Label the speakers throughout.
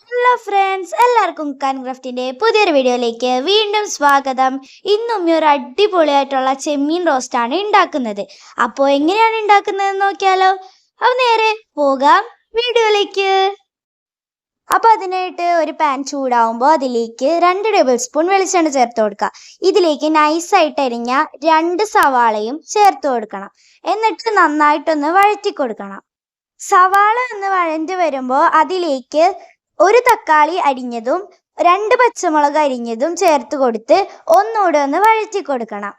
Speaker 1: Hello friends എല്ലാവർക്കും കാൻക്രാഫ്റ്റിന്റെ പുതിയൊരു വീഡിയോയിലേക്ക് വീണ്ടും സ്വാഗതം. ഇന്നും ഒരു അടിപൊളിയായിട്ടുള്ള ചെമ്മീൻ റോസ്റ്റാണ് ഉണ്ടാക്കുന്നത് അപ്പോൾ എങ്ങനെയാണ് ഉണ്ടാക്കുന്നതെന്ന് നോക്കിയാലോ? അപ്പോൾ നേരെ പോകാം വീഡിയോയിലേക്ക്. അപ്പോൾ അതിനായിട്ട് ഒരു പാൻ ചൂടാവുമ്പോൾ അതിലേക്ക് രണ്ട് ടേബിൾ സ്പൂൺ വെളിച്ചെണ്ണ ചേർത്ത് കൊടുക്കുക ഇതിലേക്ക് നൈസായിട്ട് അരിഞ്ഞ രണ്ട് സവാളയും ചേർത്ത് കൊടുക്കണം. എന്നിട്ട് നന്നായിട്ടൊന്ന് വഴറ്റി കൊടുക്കണം. സവാള ഒന്ന് വഴഞ്ഞു വരുമ്പോൾ അതിലേക്ക് ഒരു തക്കാളി അരിഞ്ഞതും രണ്ട് പച്ചമുളക് അരിഞ്ഞതും ചേർത്ത് കൊടുത്ത് ഒന്നുകൂടെ ഒന്ന് വഴറ്റി കൊടുക്കണം.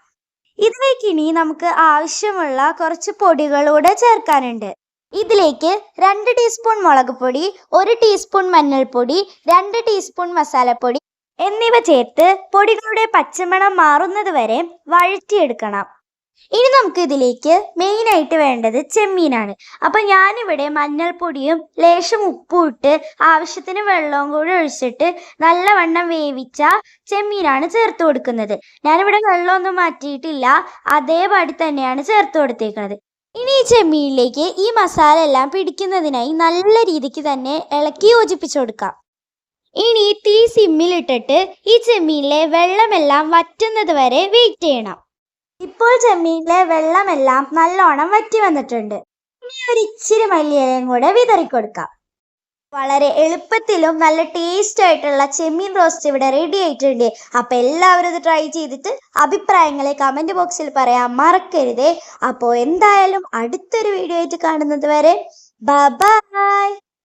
Speaker 1: ഇതിലേക്ക് ഇനി നമുക്ക് ആവശ്യമുള്ള കുറച്ച് പൊടികളൂടെ ചേർക്കാനുണ്ട്. ഇതിലേക്ക് രണ്ട് ടീസ്പൂൺ മുളക് പൊടി ഒരു ടീസ്പൂൺ മഞ്ഞൾപ്പൊടി രണ്ട് ടീസ്പൂൺ മസാലപ്പൊടി എന്നിവ ചേർത്ത് പൊടികളുടെ പച്ചമണം മാറുന്നത് വരെ വഴറ്റിയെടുക്കണം. ഇനി നമുക്ക് ഇതിലേക്ക് മെയിൻ ആയിട്ട് വേണ്ടത് ചെമ്മീനാണ്. അപ്പൊ ഞാനിവിടെ മഞ്ഞൾപ്പൊടിയും ലേശം ഉപ്പും ഇട്ട് ആവശ്യത്തിന് വെള്ളവും കൂടി ഒഴിച്ചിട്ട് നല്ലവണ്ണം വേവിച്ച ചെമ്മീനാണ് ചേർത്ത് കൊടുക്കുന്നത്. ഞാനിവിടെ വെള്ളമൊന്നും മാറ്റിയിട്ടില്ല. അതേപടി തന്നെയാണ് ചേർത്ത് കൊടുത്തേക്കുന്നത് ഇനി ഈ ചെമ്മീനിലേക്ക് ഈ മസാല എല്ലാം പിടിക്കുന്നതിനായി നല്ല രീതിക്ക് തന്നെ ഇളക്കി യോജിപ്പിച്ചു കൊടുക്കാം. ഇനി തീ സിമ്മിലിട്ടിട്ട് ഈ ചെമ്മീനിലെ വെള്ളമെല്ലാം വറ്റുന്നത് വരെ വെയിറ്റ് ചെയ്യണം. ഇപ്പോൾ ചെമ്മീനിലെ വെള്ളമെല്ലാം നല്ലോണം വറ്റി വന്നിട്ടുണ്ട്. ഇനി ഒരു ഇച്ചിരി മല്ലിയിലയും കൂടെ വിതറിക്കൊടുക്കാം. വളരെ എളുപ്പത്തിലും നല്ല ടേസ്റ്റ് ആയിട്ടുള്ള ചെമ്മീൻ റോസ്റ്റ് ഇവിടെ റെഡി ആയിട്ടുണ്ട്. അപ്പൊ എല്ലാവരും ഇത് ട്രൈ ചെയ്തിട്ട് അഭിപ്രായങ്ങളെ കമന്റ് ബോക്സിൽ പറയാൻ മറക്കരുതേ. അപ്പോൾ എന്തായാലും അടുത്തൊരു വീഡിയോ ആയിട്ട് കാണുന്നത് വരെ ബൈ